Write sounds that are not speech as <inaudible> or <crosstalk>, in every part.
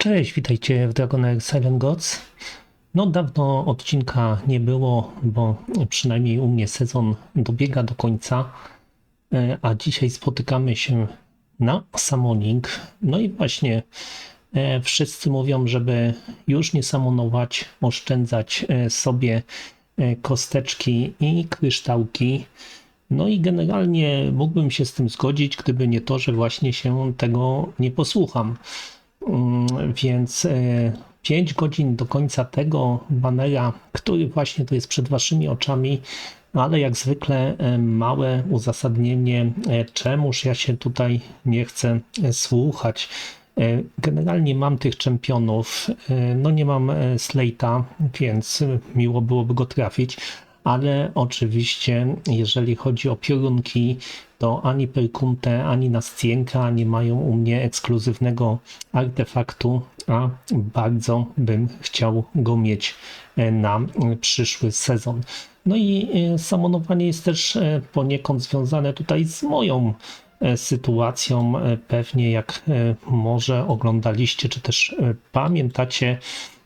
Cześć, witajcie w Dragonair Silent Gods. No dawno odcinka nie było, bo przynajmniej u mnie sezon dobiega do końca, e, a dzisiaj spotykamy się na Summoning. No i właśnie e, wszyscy mówią, żeby już nie samonować, oszczędzać e, sobie kosteczki i kryształki. No i generalnie mógłbym się z tym zgodzić, gdyby nie to, że właśnie się tego nie posłucham. Mm, Więc 5 godzin do końca tego banera, który właśnie tu jest przed waszymi oczami, ale jak zwykle e, małe uzasadnienie, e, czemuż ja się tutaj nie chcę e, słuchać. E, Generalnie mam tych czempionów, e, no nie mam e, Slate'a, więc e, miło byłoby go trafić, ale oczywiście jeżeli chodzi o piorunki, to ani Perkunte, ani Nascienka nie mają u mnie ekskluzywnego artefaktu, a bardzo bym chciał go mieć e, na e, przyszły sezon. No i e, samonowanie jest też poniekąd związane tutaj z moją sytuacją. Pewnie jak może oglądaliście, czy też pamiętacie,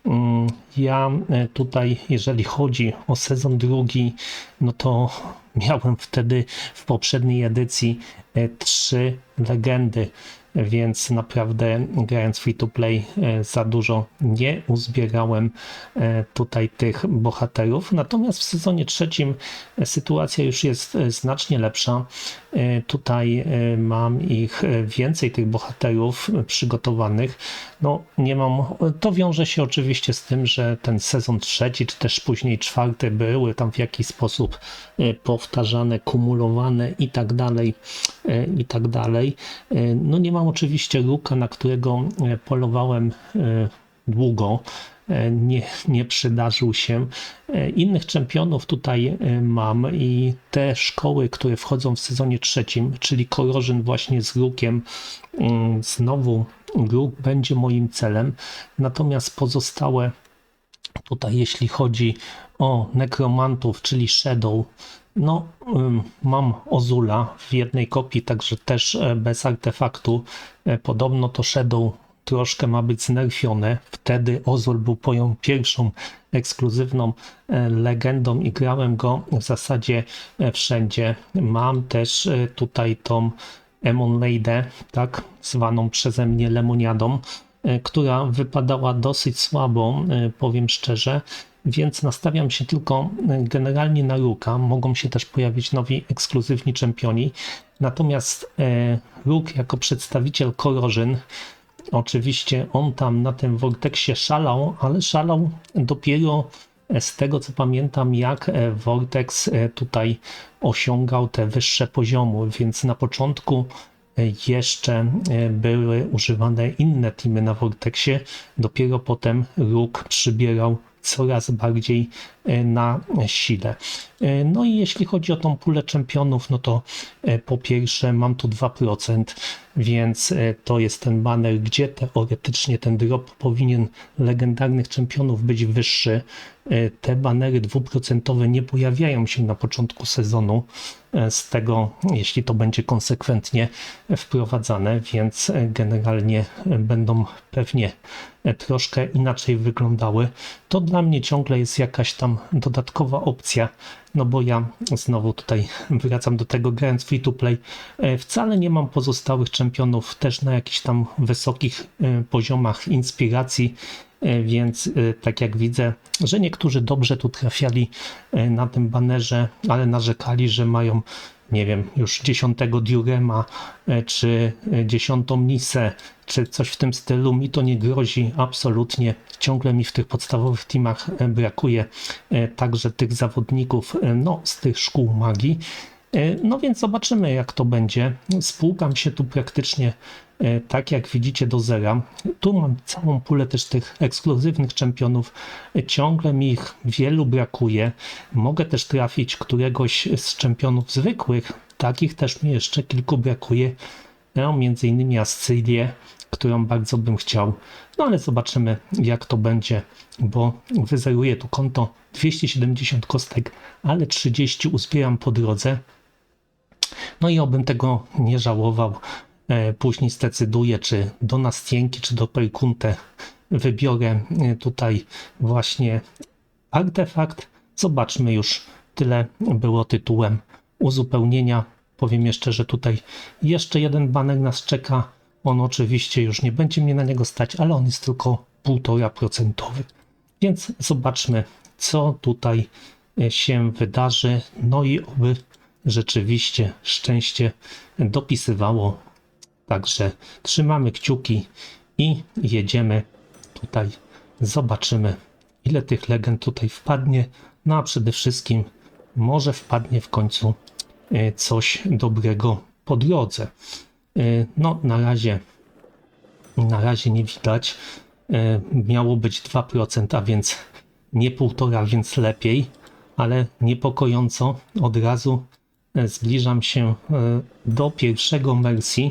mm, ja tutaj, jeżeli chodzi o sezon drugi, no to miałem wtedy w poprzedniej edycji e, trzy legendy, więc naprawdę grając free to play e, za dużo nie uzbierałem e, tutaj tych bohaterów. Natomiast w sezonie trzecim e, sytuacja już jest znacznie lepsza. Tutaj mam ich więcej tych bohaterów przygotowanych. No nie mam, to wiąże się oczywiście z tym, że ten sezon trzeci, czy też później czwarty były tam w jakiś sposób powtarzane, kumulowane i tak dalej, i tak dalej. No nie mam oczywiście Luka, na którego e, polowałem e, długo. E, Nie, nie przydarzył się. Innych czempionów tutaj mam i te szkoły, które wchodzą w sezonie trzecim, czyli Korożyn właśnie z Lukiem, mm, znowu Luk będzie moim celem. Natomiast pozostałe tutaj, jeśli chodzi o nekromantów, czyli Shadow, no, mam Ozula w jednej kopii, także też e, bez artefaktu. E, Podobno to Shadow troszkę ma być znerfione. Wtedy Ozul był moją pierwszą ekskluzywną e, legendą i grałem go w zasadzie wszędzie. Mam też tutaj tą Emon Lady, tak, zwaną przeze mnie Lemoniadą, która wypadała dosyć słabo, powiem szczerze, więc nastawiam się tylko e, generalnie na Luka. Mogą się też pojawić nowi ekskluzywni czempioni. Natomiast e, Luk jako przedstawiciel Korożyn, oczywiście on tam na tym Vortexie szalał, ale szalał dopiero e, z tego co pamiętam, jak e, Vortex tutaj osiągał te wyższe poziomy, więc na początku jeszcze były używane inne teamy na Vortexie, dopiero potem Rook przybierał coraz bardziej na sile. E, No i jeśli chodzi o tą pulę czempionów, no to e, po pierwsze mam tu 2%, więc e, to jest ten banner, gdzie teoretycznie ten drop powinien legendarnych czempionów być wyższy. E, Te banery dwuprocentowe nie pojawiają się na początku sezonu, e, z tego jeśli to będzie konsekwentnie wprowadzane, więc e, generalnie e, będą pewnie e, troszkę inaczej wyglądały. To dla mnie ciągle jest jakaś tam dodatkowa opcja, no bo ja znowu tutaj wracam do tego grając free to play. e, Wcale nie mam pozostałych czempionów też na jakichś tam wysokich e, poziomach inspiracji, więc e, tak jak widzę, że niektórzy dobrze tu trafiali e, na tym banerze, ale narzekali, że mają nie wiem, już dziesiątego Diurema, e, czy e, dziesiątą Nisę, czy coś w tym stylu, mi to nie grozi absolutnie. Ciągle mi w tych podstawowych teamach e, brakuje e, także tych zawodników, e, no, z tych szkół magii. E, No więc zobaczymy, jak to będzie. Spłukam się tu praktycznie e, tak, jak widzicie, do zera. Tu mam całą pulę też tych ekskluzywnych czempionów. E, Ciągle mi ich wielu brakuje. Mogę też trafić któregoś z czempionów zwykłych. Takich też mi jeszcze kilku brakuje. No, między innymi Ascylię, którą bardzo bym chciał. No ale zobaczymy, jak to będzie, bo wyzeruję tu konto 270 kostek, ale 30 uzbieram po drodze. No i obym tego nie żałował. E, później zdecyduję, czy do Nastienki, czy do Perkunte wybiorę e, tutaj właśnie artefakt. Zobaczmy już, tyle było tytułem uzupełnienia. Powiem jeszcze, że tutaj jeszcze jeden baner nas czeka. On oczywiście już nie będzie mnie na niego stać, ale on jest tylko 1,5%. Więc zobaczmy, co tutaj e, się wydarzy. No i oby rzeczywiście szczęście dopisywało. Także trzymamy kciuki i jedziemy tutaj. Zobaczymy, ile tych legend tutaj wpadnie. No a przede wszystkim, może wpadnie w końcu e, coś dobrego po drodze. E, No, na razie, na razie nie widać. E, Miało być 2%, a więc nie 1,5, więc lepiej, ale niepokojąco od razu zbliżam się do pierwszego Mercy.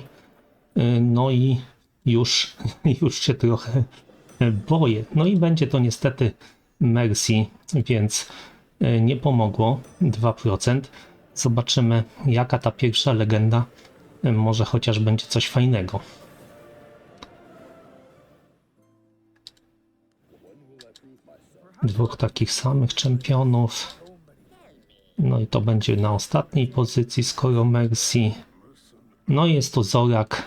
E, No i już, <laughs> już się trochę boję. No i będzie to niestety Mercy, więc e, nie pomogło 2%. Zobaczymy, jaka ta pierwsza legenda. E, Może chociaż będzie coś fajnego. Dwóch takich samych czempionów. No i to będzie na ostatniej pozycji, skoro Mercy. No i jest to Zorak,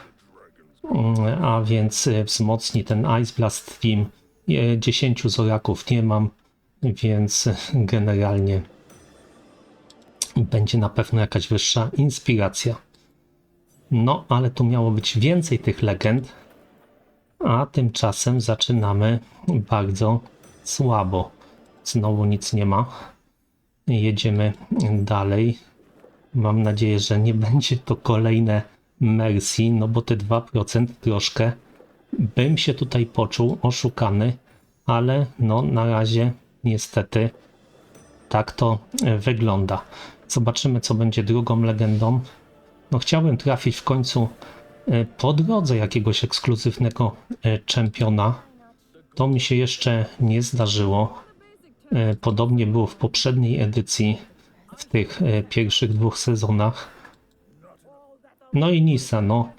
a więc e, wzmocni ten Ice Blast Team. E, 10 Zoraków nie mam, więc e, generalnie będzie na pewno jakaś wyższa inspiracja. No, ale tu miało być więcej tych legend, a tymczasem zaczynamy bardzo słabo. Znowu nic nie ma. Jedziemy dalej. Mam nadzieję, że nie <laughs> będzie to kolejne Mercy, no bo te 2% troszkę bym się tutaj poczuł oszukany, ale no na razie niestety tak to e, wygląda. Zobaczymy, co będzie drugą legendą. No chciałbym trafić w końcu e, po drodze jakiegoś ekskluzywnego e, czempiona. To mi się jeszcze nie zdarzyło. Podobnie było w poprzedniej edycji, w tych pierwszych dwóch sezonach. No i Nisa, no.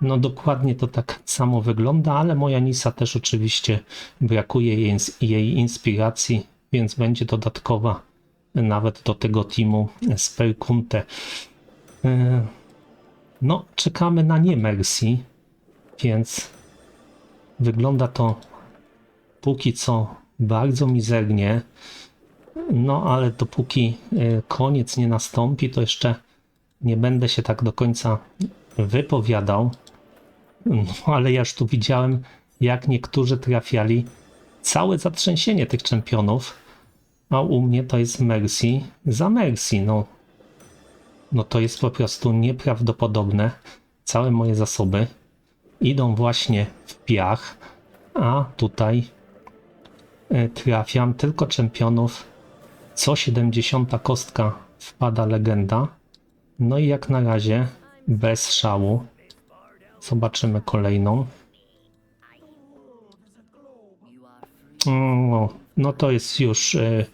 No dokładnie to tak samo wygląda, ale moja Nisa też oczywiście brakuje jej, inspiracji, więc będzie dodatkowa nawet do tego teamu z Perkunte. E, No, czekamy na nie Mercy, więc wygląda to póki co bardzo mizernie. No, ale dopóki e, koniec nie nastąpi, to jeszcze nie będę się tak do końca wypowiadał. No, ale ja już tu widziałem, jak niektórzy trafiali całe zatrzęsienie tych czempionów, a u mnie to jest Mercy za Mercy. No, no to jest po prostu nieprawdopodobne. Całe moje zasoby idą właśnie w piach, a tutaj e, trafiam tylko czempionów. Co 70 kostka wpada legenda. No i jak na razie bez szału. Zobaczymy kolejną. No, no to jest już e,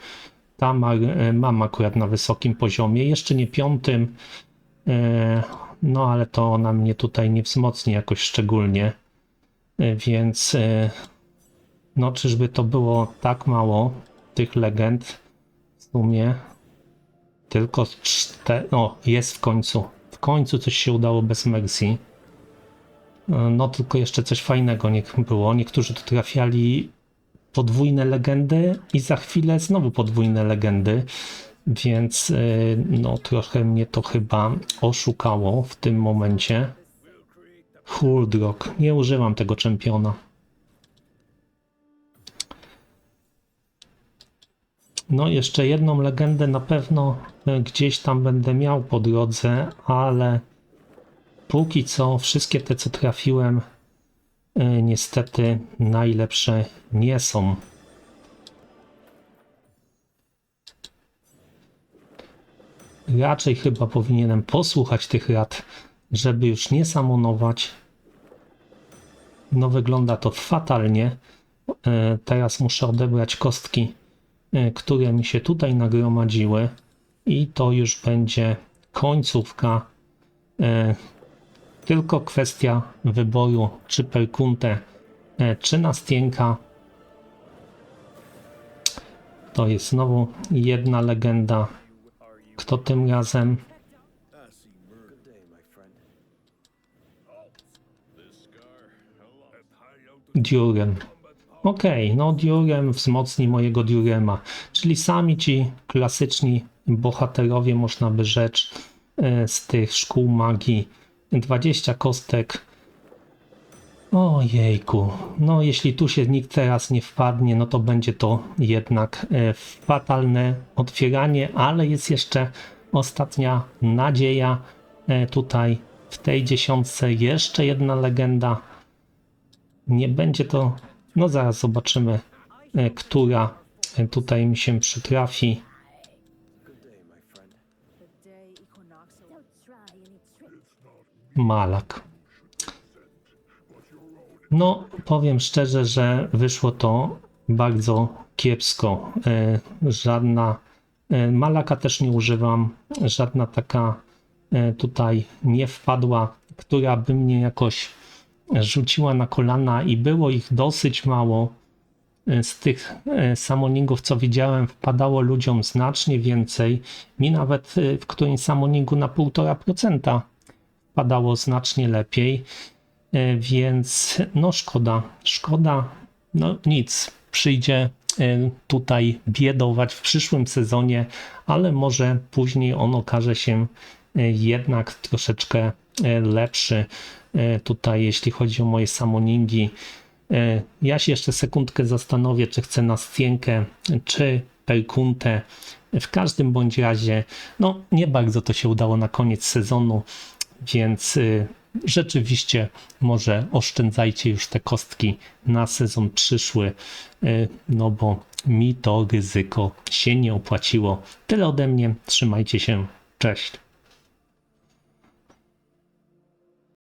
ta ma, e, mam akurat na wysokim poziomie. Jeszcze nie piątym. E, no ale to ona mnie tutaj nie wzmocni jakoś szczególnie. Więc no czyżby to było tak mało tych legend w sumie. Tylko cztery. No, jest w końcu. W końcu coś się udało bez Mercy. E, No, tylko jeszcze coś fajnego niech było. Niektórzy tu trafiali podwójne legendy i za chwilę znowu podwójne legendy. Więc e, no, trochę mnie to chyba oszukało w tym momencie. Huldrock. Nie używam tego czempiona. No, jeszcze jedną legendę na pewno e, gdzieś tam będę miał po drodze, ale póki co wszystkie te, co trafiłem, e, niestety najlepsze nie są. Raczej chyba powinienem posłuchać tych rad, żeby już nie samonować. No, wygląda to fatalnie. E, Teraz muszę odebrać kostki które mi się tutaj nagromadziły i to już będzie końcówka e, tylko kwestia wyboru, czy Perkuntę, e, czy Nastienka. To jest znowu jedna legenda. Kto tym razem? Diurem. Okej, no Diurem wzmocni mojego Diurema. Czyli sami ci klasyczni bohaterowie, można by rzec, e, z tych szkół magii. 20 kostek. Ojejku, no jeśli tu się nikt teraz nie wpadnie, no to będzie to jednak e, fatalne otwieranie, ale jest jeszcze ostatnia nadzieja e, tutaj w tej dziesiątce. Jeszcze jedna legenda. Nie będzie to, no zaraz zobaczymy, e, która e, tutaj mi się przytrafi. Malak. No, powiem szczerze, że wyszło to bardzo kiepsko. E, Żadna Malaka też nie używam, żadna taka tutaj nie wpadła, która by mnie jakoś rzuciła na kolana i było ich dosyć mało. E, Z tych e, samoningów, co widziałem, wpadało ludziom znacznie więcej. Mi nawet e, w którymś samoningu na 1,5% padało znacznie lepiej, więc no szkoda, szkoda, no nic, przyjdzie tutaj biedować w przyszłym sezonie, ale może później on okaże się jednak troszeczkę lepszy tutaj, jeśli chodzi o moje samoningi. E, Ja się jeszcze sekundkę zastanowię, czy chcę Nastienkę, czy Perkuntę. W każdym bądź razie, no nie bardzo to się udało na koniec sezonu, więc y, rzeczywiście może oszczędzajcie już te kostki na sezon przyszły, y, no bo mi to ryzyko się nie opłaciło. Tyle ode mnie, trzymajcie się, cześć.